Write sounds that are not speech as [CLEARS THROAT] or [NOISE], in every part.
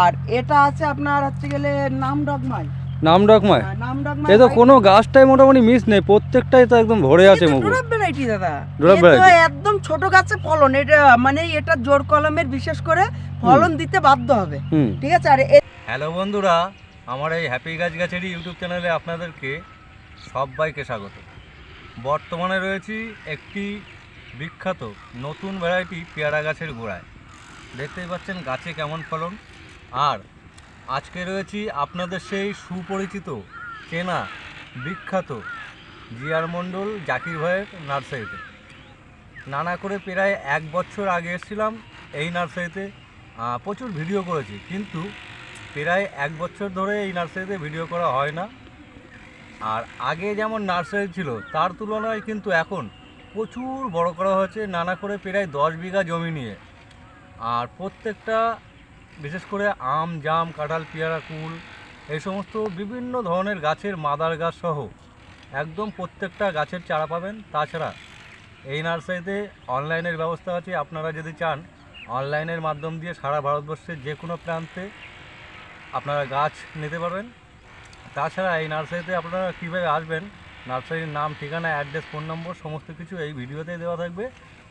আর এটা আছে আপনার হচ্ছে গেলে নাম ডগমাই। নাম ডগমাই? এ তো কোনো গাছটাই মোটামুটি মিস নেই প্রত্যেকটাই তো একদম ভরে আছে মুখ ডোরাপ ভ্যারাইটি দাদা। তো variety। একদম ছোট গাছে ফলন এটা মানে এটা জোর কলমের বিশেষ করে ফলন দিতে বাধ্য হবে। ঠিক আছে আর হ্যালো বন্ধুরা আমার এই হ্যাপি গাছ গাছেরই ইউটিউব চ্যানেলে আপনাদেরকে সবাইকে স্বাগত। বর্তমানে রয়েছি একটি বিখ্যাত নতুন ভ্যারাইটি পেয়ারা গাছের গোড়ায়। দেখতেই পাচ্ছেন গাছে কেমন ফলন। আর আজকে রয়েছি আপনাদের সেই সুপরিচিত চেনা বিখ্যাত জিয়ার মণ্ডল জাকির ভাইয়ের নার্সারিতে। নানা করে প্রায় এক বছর আগে এসেছিলাম এই নার্সারিতে প্রচুর ভিডিও করেছি, কিন্তু প্রায় এক বছর ধরে এই নার্সারিতে ভিডিও করা হয় না। আর আগে যেমন নার্সারি ছিল, তার তুলনায় কিন্তু এখন প্রচুর বড় করা হয়েছে, নানা করে প্রায় দশ বিঘা জমি নিয়ে। আর প্রত্যেকটা বিশেষ করে আম, জাম, কাঁঠাল, পেয়ারা, কুল, এই সমস্ত বিভিন্ন ধরনের গাছের মাদার গাছ সহ একদম প্রত্যেকটা গাছের চারা পাবেন। তাছাড়া এই নার্সারিতে অনলাইনের ব্যবস্থা আছে, আপনারা যদি চান অনলাইনের মাধ্যম দিয়ে সারা ভারতবর্ষের যে কোনো প্রান্তে আপনারা গাছ নিতে পারবেন। তাছাড়া এই নার্সারিতে আপনারা কীভাবে আসবেন, নার্সারির নাম, ঠিকানা, অ্যাড্রেস, ফোন নম্বর, সমস্ত কিছু এই ভিডিওতেই দেওয়া থাকবে।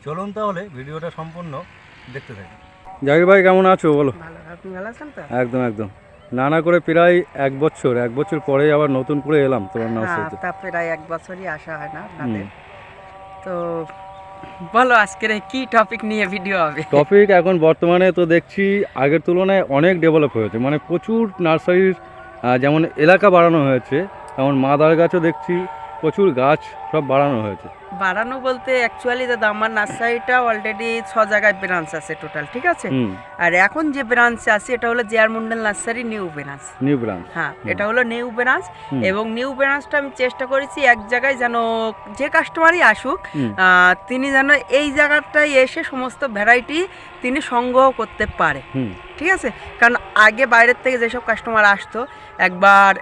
চলুন তাহলে ভিডিওটা সম্পূর্ণ দেখতে থাকি জাকির ভাই কেমন আছো? বলো। একদম একদম। নানা করে প্রায় এক বছর এক বছর পরে আবার নতুন করে এলাম তোমার হ্যাঁ নার্সারিতে তা প্রায় এক বছরই আসা হয় না আপনাদের। তো বলো আজকের কি টপিক নিয়ে ভিডিও হবে? টপিক এখন বর্তমানে তো দেখছি আগের তুলনায় অনেক ডেভেলপ হয়েছে। মানে প্রচুর নার্সারির যেমন এলাকা বাড়ানো হয়েছে তেমন মাদার গাছও দেখছি প্রচুর গাছ সব বাড়ানো হয়েছে। বাড়ানো বলতে অ্যাকচুয়ালি দাদা আমার নার্সারিটা অলরেডি ছ জায়গায় ব্রাঞ্চ আছে টোটাল ঠিক আছে? আর এখন যে ব্রাঞ্চ আছে এটা হলো G R Mondal nursery new branch new branch হ্যাঁ এটা হলো নিউ ব্রাঞ্চ এবং নিউ ব্রাঞ্চটা আমি চেষ্টা করেছি এক জায়গায় যেন যে কাস্টমারই আসুক তিনি যেন এই জায়গাটায় এসে সমস্ত ভ্যারাইটি তিনি সংগ্রহ করতে পারে। ঠিক আছে? কারণ আগে বাইরের থেকে যেসব কাস্টমার আসতো একবার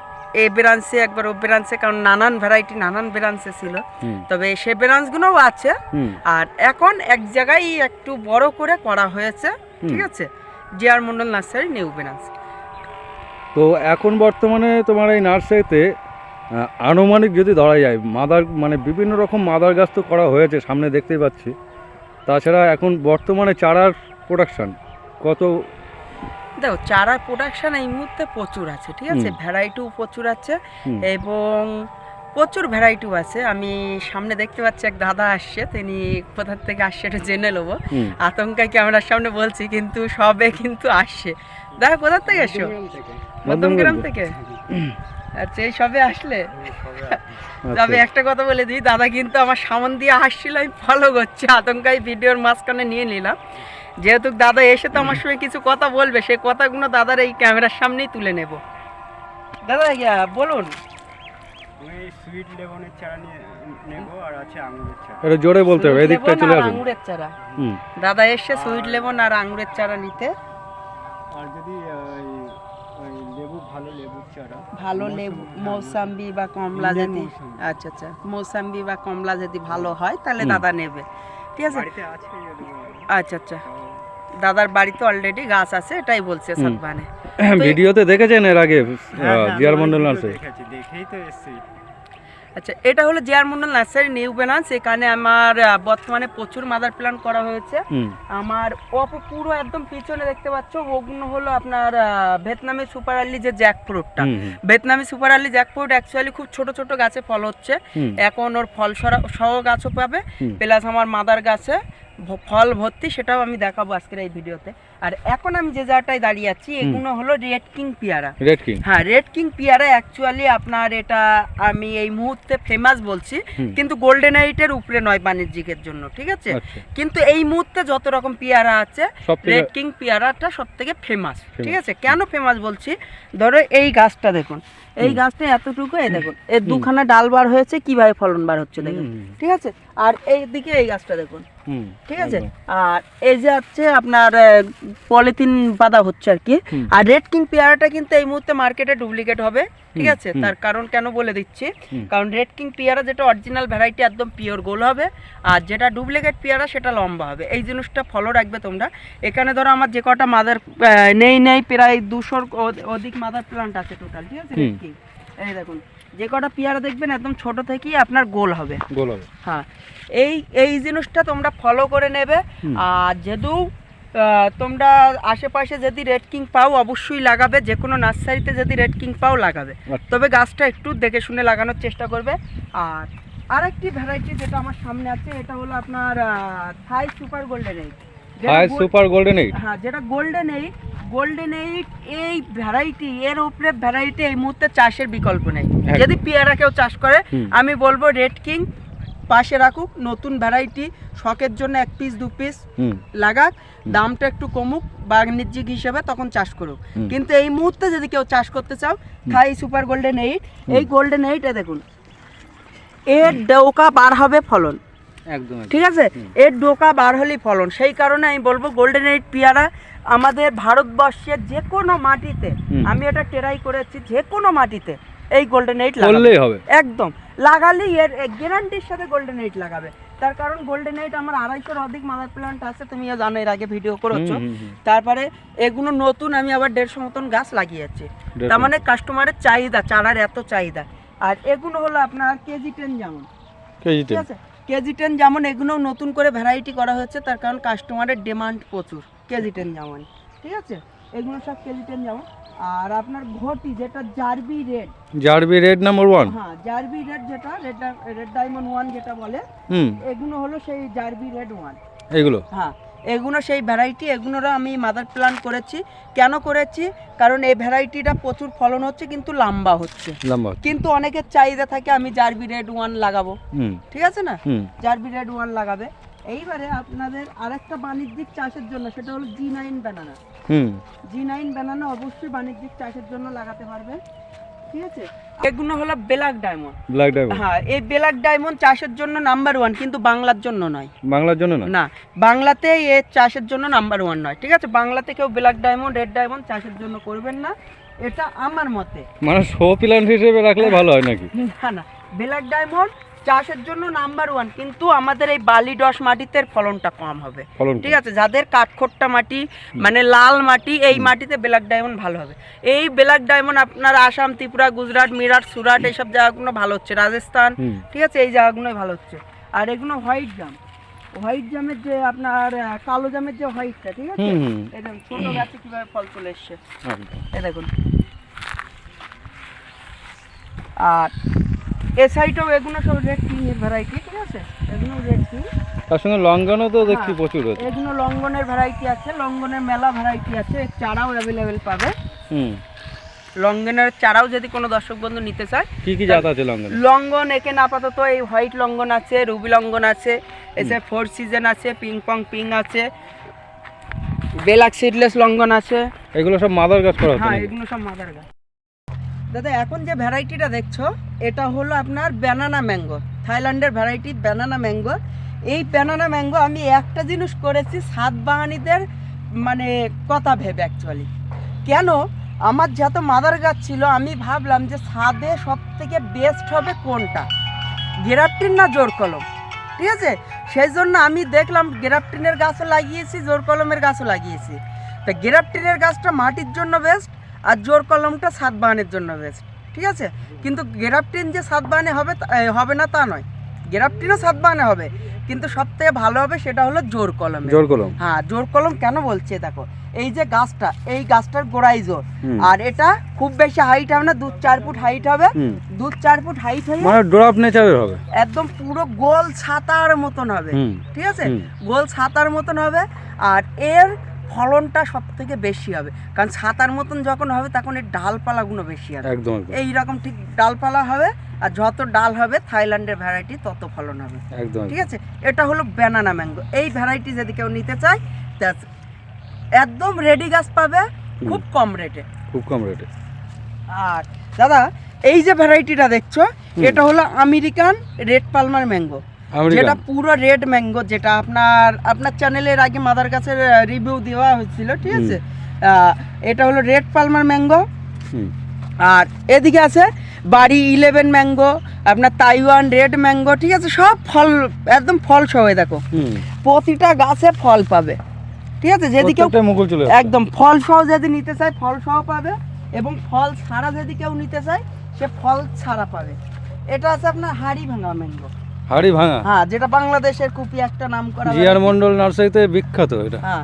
এ ব্রাঞ্চে একবার ও ব্রাঞ্চে কারণ নানান ভ্যারাইটি নানান ব্রাঞ্চে ছিল। তবে সে ব্রাঞ্চগুলোও আছে। আর এখন এক জায়গায় একটু বড় করে করা হয়েছে ঠিক আছে? G R Mondal nursery new branch তো এখন বর্তমানে তোমার এই নার্সারিতে আনুমানিক যদি ধরা যায় মাদার মানে বিভিন্ন রকম মাদার গাছ তো করা হয়েছে সামনে দেখতেই পাচ্ছি। তাছাড়া এখন বর্তমানে চারার প্রোডাকশন কত দেখো চারার প্রোডাকশন এই মুহূর্তে প্রচুর আছে ঠিক আছে? ভ্যারাইটিও প্রচুর আছে এবং প্রচুর ভ্যারাইটিও আছে। আমি সামনে দেখতে পাচ্ছি এক দাদা আসছে তিনি কোথা থেকে আসছে একটু জেনে নেব। হুম। আতঙ্কা ক্যামেরার সামনে বলছি কিন্তু সবে কিন্তু আসছে। দাদা কোথার থেকে এসছো মধ্যমগ্রাম থেকে। আচ্ছা এই সবে আসলে? তবে। একটা কথা বলে দিই দাদা কিন্তু আমার সামন দিয়ে আসছিল আমি ফলো করছি। আতঙ্কায় ভিডিওর মাঝখানে নিয়ে নিলাম। যেহেতু দাদা এসে তো আমার সঙ্গে কিছু কথা বলবে সেই কথাগুলো দাদার এই ক্যামেরার সামনেই তুলে নেব। দাদা ইয়া, বলুন। সুইট চারা নিয়ে আর আছে আঙুরের চারা। এটা জোরে বলতে হবে এদিকটা চলে আসুন। আঙুরের চারা। দাদা এসছে সুইট লেমন আর আঙুরের চারা নিতে। আর যদি ওই ওই লেবু ভালো লেবুর চারা ভালো লেবু মৌসাম্বি বা কমলা যদি আচ্ছা আচ্ছা। মৌসাম্বি বা কমলা যদি ভালো হয় তাহলে দাদা নেবে। ঠিক আছে? আচ্ছা আচ্ছা। দাদার বাড়িতে অলরেডি গাছ আছে এটাই বলছে সাদবানে [CLEARS THROAT] ভিডিওতে দেখেছেন এর আগে হ্যাঁ, হ্যাঁ, জিয়ার মন্ডল আছে। দেখেছি দেখেই তো এসেছি। আচ্ছা এটা হলো জিয়ার মন্ডল নার্সারি নিউ ব্রাঞ্চ এখানে আমার বর্তমানে প্রচুর মাদার প্ল্যান করা হয়েছে। আমার অপ পুরো একদম পিছনে দেখতে পাচ্ছ ওগুলো হলো আপনার আহ, ভিয়েতনামি সুপার আর্লি যে জ্যাক ফ্রুটটা ভিয়েতনামি super early jackfruit actually খুব ছোট ছোট গাছে ফল হচ্ছে। এখন ওর ফল সরা- সহ গাছও পাবে। প্লাস আমার মাদার গাছে ফল ভর্তি সেটাও আমি দেখাবো আজকের এই ভিডিওতে। আর এখন আমি যে জায়গাটায় দাঁড়িয়ে আছি এগুলো হলো রেড কিং পিয়ারা। রেড কিং হ্যাঁ রেড কিং পিয়ারা অ্যাকচুয়ালি আপনার এটা আমি এই মুহূর্তে ফেমাস বলছি কিন্তু গোল্ডেন এইটের উপরে নয় বাণিজ্যিকের জন্য ঠিক আছে? আচ্ছা। কিন্তু এই মুহূর্তে যত রকম পেয়ারা আছে রেড কিং পিয়ারাটা সব থেকে ফেমাস ঠিক আছে? কেন ফেমাস বলছি? ধরো এই গাছটা দেখুন এই গাছটা এতটুকু এই দেখুন এর দুখানা ডাল বার হয়েছে কীভাবে ফলন বার হচ্ছে দেখুন ঠিক আছে? আর এই দিকে এই গাছটা দেখুন ঠিক আছে? আর এই যে হচ্ছে আপনার পলিথিন বাঁধা হচ্ছে আর কি। আর রেড কিং পেয়ারাটা কিন্তু এই মুহূর্তে মার্কেটে ডুপ্লিকেট হবে ঠিক আছে? তার কারণ কেন বলে দিচ্ছি? কারণ রেড কিং পেয়ারা যেটা অরিজিনাল ভ্যারাইটি একদম পিওর গোল হবে আর যেটা ডুপ্লিকেট পেয়ারা সেটা লম্বা হবে। এই জিনিসটা ফলো রাখবে তোমরা। এখানে ধরো আমার যে কটা মাদার নেই নেই প্রায় দুশোর অধিক মাদার প্লান্ট আছে টোটাল ঠিক আছে রেড কিং এই দেখুন যে কটা পেয়ারা দেখবেন একদম ছোট থেকেই আপনার গোল হবে। গোল হবে। হ্যাঁ এই এই জিনিসটা তোমরা ফলো করে নেবে। আর যেহেতু তোমরা আশেপাশে যদি রেড কিং পাও অবশ্যই লাগাবে। যে কোনো নার্সারিতে যদি রেড কিং পাও লাগাবে। আচ্ছা। তবে গাছটা একটু দেখে শুনে লাগানোর চেষ্টা করবে। আর আরেকটি ভ্যারাইটি যেটা আমার সামনে আছে এটা হলো আপনার থাই সুপার গোল্ডেন এইট হাই সুপার গোল্ডেন এইট হ্যাঁ যেটা গোল্ডেন এইট গোল্ডেন এইট এই ভ্যারাইটি এর উপরে ভ্যারাইটি এই মুহূর্তে চাষের বিকল্প নেই। যদি পেয়ারা কেউ চাষ করে আমি বলব রেড কিং পাশে রাখুক। নতুন ভ্যারাইটি শখের জন্য এক পিস দু পিস লাগাক দামটা একটু কমুক বাণিজ্যিক হিসেবে তখন চাষ করুক। কিন্তু এই মুহূর্তে যদি কেউ চাষ করতে চাও থাই সুপার গোল্ডেন এইট এই গোল্ডেন এইটে দেখুন এর ডৌকা বার হবে ফলন। একদম ঠিক আছে? এর ডোকা বার হলেই ফলন। সেই কারণে আমি বলব গোল্ডেন এইট পেয়ারা আমাদের ভারতবর্ষের যে কোনো মাটিতে আমি এটা টেরাই করেছি যে কোনো মাটিতে এই গোল্ডেন এইট করলেই হবে। একদম। লাগালেই এর গ্যারান্টির সাথে গোল্ডেন এইট লাগাবে। তার কারণ গোল্ডেন এইট আমার আড়াইশোর অধিক মাদার প্ল্যান্ট আছে তুমিও জানো এর আগে ভিডিও করেছ। তারপরে এগুলো নতুন আমি আবার দেড়শো মতন গাছ লাগিয়েছি। তার মানে কাস্টমারের চাহিদা চারার এত চাহিদা। আর এগুলো হলো আপনার কেজি টেন যেমন। কেজি ঠিক আছে? কেজি টেন যেমন এগুলো নতুন করে ভ্যারাইটি করা হয়েছে তার কারণ কাস্টমারের ডিমান্ড প্রচুর কেজি টেন যেমন। ঠিক আছে? এগুলো সব কেজি টেন যেমন। আর আপনার ঘটি যেটা জারবি রেড। জারবি রেড নাম্বার ওয়ান? হ্যাঁ জারবি রেড যেটা রেড রেড ডায়মন্ড ওয়ান যেটা বলে হুম। এগুলো হলো সেই জারবি রেড ওয়ান। এগুলো? হ্যাঁ এগুলো সেই ভ্যারাইটি এগুলোরও আমি মাদার প্ল্যান্ট করেছি। কেন করেছি? কারণ এই ভ্যারাইটিটা প্রচুর ফলন হচ্ছে কিন্তু লম্বা হচ্ছে। লম্বা কিন্তু অনেকের চাহিদা থাকে আমি জারবি রেড ওয়ান লাগাবো। হুম। ঠিক আছে না? হুম। জারবি রেড ওয়ান লাগাবে। এইবারে আপনাদের আরেকটা বাণিজ্যিক চাষের জন্য সেটা হলো জি নাইন ব্যানানা হুম। জি নাইন ব্যানানা অবশ্যই বাণিজ্যিক চাষের জন্য লাগাতে পারবে। ঠিক আছে? এগুলো হলো ব্ল্যাক ডায়মন্ড। Black diamond? হ্যাঁ এই ব্ল্যাক ডায়মন্ড চাষের জন্য নাম্বার ওয়ান কিন্তু বাংলার জন্য নয়। বাংলার জন্য না না বাংলাতে এ চাষের জন্য নাম্বার ওয়ান নয়। ঠিক আছে? বাংলাতে কেউ ব্ল্যাক ডায়মন্ড রেড ডায়মন্ড চাষের জন্য করবেন না। এটা আমার মতে। মানে শো প্ল্যান্ট হিসেবে রাখলে ভালো হয় নাকি? না না ব্ল্যাক ডায়মন্ড চাষের জন্য নাম্বার ওয়ান কিন্তু আমাদের এই বালি ডস মাটিতে ফলনটা কম হবে। ঠিক আছে? যাদের কাঠখোট্টা মাটি মানে লাল মাটি এই মাটিতে ব্ল্যাক ডায়মন্ড ভালো হবে। এই ব্ল্যাক ডায়মন্ড আপনার আসাম ত্রিপুরা গুজরাট মিরাট সুরাট এইসব জায়গাগুলো ভালো হচ্ছে। রাজস্থান ঠিক আছে? এই জায়গাগুলোই ভালো হচ্ছে। আর এগুলো হোয়াইট জাম হোয়াইট জামের যে আপনার কালো জামের যে হোয়াইটটা ঠিক আছে? দেখুন ছোট গাছে কীভাবে ফল চলে এসছে। একদম। এই দেখুন। আর এ সাইডেও এগুলো সব রেড ভ্যারাইটি ঠিক আছে? এগুলো রেড কিং তার সঙ্গে লঙ্ঘনও তো দেখছি হ্যাঁ। প্রচুর এগুলো লঙ্ঘনের ভ্যারাইটি আছে লঙ্ঘনের মেলা ভ্যারাইটি আছে চারাও অ্যাভেলেবেল পাবে। হুম। লঙ্ঘনের চারাও যদি কোনো দর্শক বন্ধু নিতে চায় কি কি জাত আছে লঙ্ঘন লঙ্ঘন এখানে আপাতত এই হোয়াইট লঙ্ঘন আছে রুবি লঙ্গন আছে এসে ফোর সিজন আছে পিং পং পিং আছে বেলাক সিডলেস লঙ্ঘন আছে। এগুলো সব মাদার গাছ করা হ্যাঁ এগুলো সব মাদার গাছ। দাদা, এখন যে ভ্যারাইটিটা দেখছ, এটা হলো আপনার ব্যানানা ম্যাঙ্গো থাইল্যান্ডের ভ্যারাইটি ব্যানানা ম্যাঙ্গো এই ব্যানানা ম্যাঙ্গো আমি একটা জিনিস করেছি সাত বাঙালিদের মানে কথা ভেবে অ্যাকচুয়ালি কেন? আমার যত মাদার গাছ ছিল, আমি ভাবলাম যে সাদে সব থেকে বেস্ট হবে কোনটা? গ্রাফটিন না জোর কলম ঠিক আছে? সেই জন্য আমি দেখলাম গ্রাফটিনের গাছও লাগিয়েছি জোর কলমের গাছও লাগিয়েছি। তা গ্রাফটিনের গাছটা মাটির জন্য বেস্ট আর জোর কলমটা সাত বাহানের জন্য বেস্ট ঠিক আছে? কিন্তু গ্রাফটিন যে সাত বাহানে হবে হবে না তা নয়। গ্রাফটিনও সাত বাহানে হবে কিন্তু সব থেকে ভালো হবে সেটা হলো জোর কলম। জোর কলম। হ্যাঁ জোর কলম কেন বলছে দেখো এই যে গাছটা এই গাছটার গোড়াই জোর। আর এটা খুব বেশি হাইট হবে না দু চার ফুট হাইট হবে। দু চার ফুট হাইট হয়ে মানে ড্রপ নেচারের হবে। একদম পুরো গোল ছাতার মতন হবে ঠিক আছে? গোল ছাতার মতন হবে। আর এর ফলনটা সব থেকে বেশি হবে। কারণ ছাতার মতন যখন হবে তখন এর ডালপালাগুলো বেশি হবে। একদম একদম। এই রকম ঠিক ডালপালা হবে আর যত ডাল হবে থাইল্যান্ডের ভ্যারাইটি তত ফলন হবে। একদম ঠিক আছে? এটা হলো ব্যানানা ম্যাঙ্গো এই ভ্যারাইটি যদি কেউ নিতে চায় একদম রেডি গাছ পাবে খুব কম রেটে খুব কম রেটে আর দাদা এই যে ভ্যারাইটিটা দেখছ এটা হলো আমেরিকান রেড পালমার ম্যাঙ্গো যেটা পুরো রেড ম্যাঙ্গো যেটা আপনার আপনার চ্যানেলের আগে মাদার গাছের রিভিউ দেওয়া হয়েছিল ঠিক আছে? এটা হলো রেড পালমার ম্যাঙ্গো। হুম। আর এদিকে আছে বাড়ি ইলেভেন ম্যাঙ্গো আপনার তাইওয়ান রেড ম্যাঙ্গো ঠিক আছে? সব ফল একদম ফল সহ দেখো। প্রতিটা গাছে ফল পাবে ঠিক আছে? যদি কেউ। একদম ফল সহ যদি নিতে চায় ফল সহ পাবে এবং ফল ছাড়া যদি কেউ নিতে চায় সে ফল ছাড়া পাবে। এটা আছে আপনার হাড়ি ভাঙা ম্যাঙ্গো। হাড়ি ভাঙা। হ্যাঁ যেটা বাংলাদেশের খুবই একটা নাম করা জিআর মন্ডল নার্সারিতে বিখ্যাত এটা। হ্যাঁ।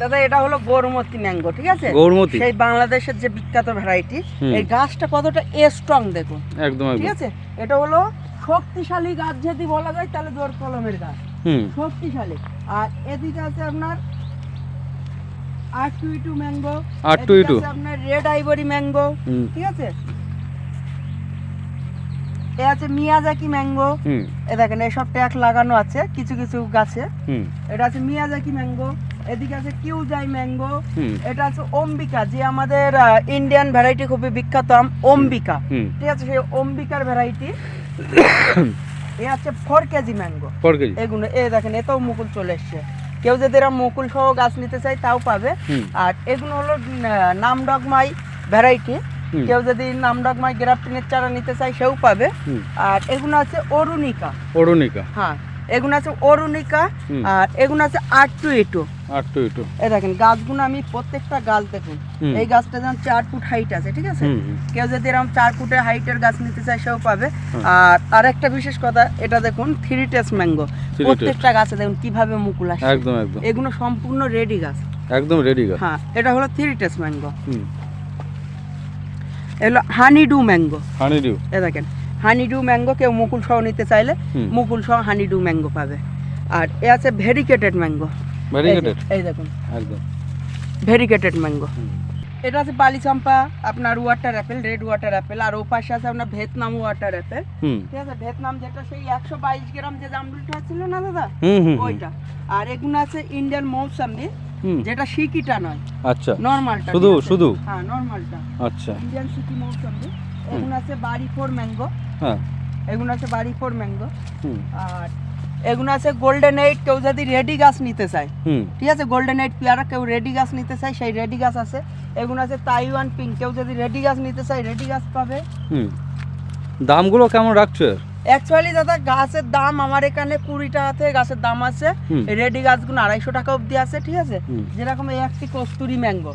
দাদা এটা হলো গৌরমতি ম্যাঙ্গো ঠিক আছে? গৌরমতি। সেই বাংলাদেশের যে বিখ্যাত ভ্যারাইটি এই গাছটা কতটা স্ট্রং দেখুন। একদম ঠিক আছে? এটা হলো শক্তিশালী গাছ যদি বলা যায় তাহলে জোর কলমের গাছ। হুম। শক্তিশালী। আর এদিকে আছে আপনার R two two mango. R two two আপনার রেড আইভরি ম্যাঙ্গো। ঠিক আছে? এ আছে মিয়াজাকি ম্যাঙ্গো। হুম। এ দেখেন এসব ট্যাগ লাগানো আছে কিছু কিছু গাছে। এটা আছে মিয়াজাকি ম্যাঙ্গো এদিকে আছে কিউজাই ম্যাঙ্গো এটা আছে অম্বিকা যে আমাদের ইন্ডিয়ান ভ্যারাইটি খুবই বিখ্যাত আম অম্বিকা। ঠিক আছে সেই অম্বিকার ভ্যারাইটি এ আছে four KG mango. Four KG এগুলো এ দেখেন এতেও মুকুল চলে এসছে। কেউ যদি এরা মুকুল সহ গাছ নিতে চায় তাও পাবে। আর এগুলো হলো আহ, নামডগমাই ভ্যারাইটি। কেউ যদি নামডগমাই গ্রাফটিনের চারা নিতে চায় সেও পাবে। আর এগুলো আছে অরুণিকা। অরুণিকা। হ্যাঁ এগুলো আছে অরুণিকা আর এগুলো আছে আট টু এটু আর টু টু এই দেখেন গাছগুলো আমি প্রত্যেকটা গাছ দেখুন। এই গাছটা যেমন চার ফুট হাইট আছে ঠিক আছে? কেউ যদি এরকম চার ফুটের হাইটের গাছ নিতে চায় সেও পাবে। হুম। আর আরেকটা বিশেষ কথা এটা দেখুন থ্রি টেস্ট ম্যাঙ্গো প্রত্যেকটা গাছে দেখুন কীভাবে মুকুল আসে। একদম একদম। এগুলো সম্পূর্ণ রেডি গাছ। একদম রেডি গাছ। হ্যাঁ এটা হলো থ্রি টেস্ট ম্যাঙ্গো এগুলো হানিডু ম্যাঙ্গো। হানি ডিউ এ দেখেন হানিডু ম্যাঙ্গো কেউ মুকুল সহ নিতে চাইলে মুকুল সহ হানিডু ম্যাঙ্গো পাবে। আর এ আছে ভেরিকেটেড ম্যাঙ্গো। ভেরিগেটেড এই দেখুন। একদম। Variegated mango. এটা আছে বালিচাম্পা আপনার water apple red water apple আর ও পাশে আছে আপনার ভিয়েতনাম ওয়াটার অ্যাপেল। ঠিক আছে ভিয়েতনাম যেটা সেই একশো বাইশ গ্রাম যে জামরুলটা ছিল না দাদা। ওইটা। আর এগুলো আছে ইন্ডিয়ান মৌসাম্বি যেটা সিকিটা নয় আচ্ছা। নর্মালটা শুধু শুধু? হ্যাঁ নর্মালটা আচ্ছা। ইন্ডিয়ান সিকি মৌসাম্বি। এগুলো আছে বাড়ি ফোর ম্যাঙ্গো। হ্যাঁ। এগুলো আছে বাড়ি ফোর ম্যাঙ্গো। হুম। আর এগুলো আছে গোল্ডেন এইট কেউ যদি রেডি গাছ নিতে চায়। হুম। ঠিক আছে? গোল্ডেন এইট পেয়ারা কেউ রেডি গাছ নিতে চায় সেই রেডি গাছ আছে। এগুলো আছে তাইওয়ান পিঙ্ক কেউ যদি রেডি গাছ নিতে চায় রেডি গাছ পাবে। হুম। দামগুলো কেমন রাখছো? অ্যাকচুয়ালি দাদা গাছের দাম আমার এখানে কুড়ি টাকা থেকে গাছের দাম আছে। রেডি গাছগুলো আড়াইশো টাকা অবধি আছে ঠিক আছে? যেরকম এই একটি কস্তুরি ম্যাঙ্গো।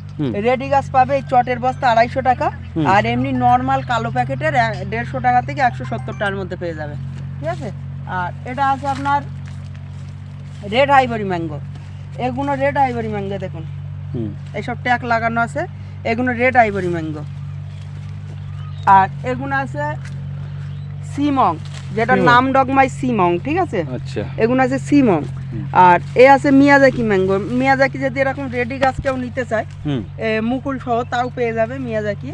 রেডি গাছ পাবে এই চটের বস্তা আড়াইশো টাকা। আর এমনি নর্মাল কালো প্যাকেটের দেড়শো টাকা থেকে একশো সত্তর টাকার মধ্যে পেয়ে যাবে ঠিক আছে? আর এটা আছে আপনার রেড আইভরি ম্যাঙ্গো। এগুলো রেড আইভরি ম্যাঙ্গো দেখুন। এইসব ট্যাগ লাগানো আছে এগুলো রেড আইভরি ম্যাঙ্গো। আর এগুলো আছে সিমং যেটা। নাম ডগমাই সিমং ঠিক আছে? আচ্ছা। এগুলো আছে সিমং। আর এ আছে মিয়াজাকি ম্যাঙ্গো। মিয়াজাকি যদি এরকম রেডি গাছ কেউ নিতে চায় মুকুল সহ তাও পেয়ে যাবে মিয়াজাকি।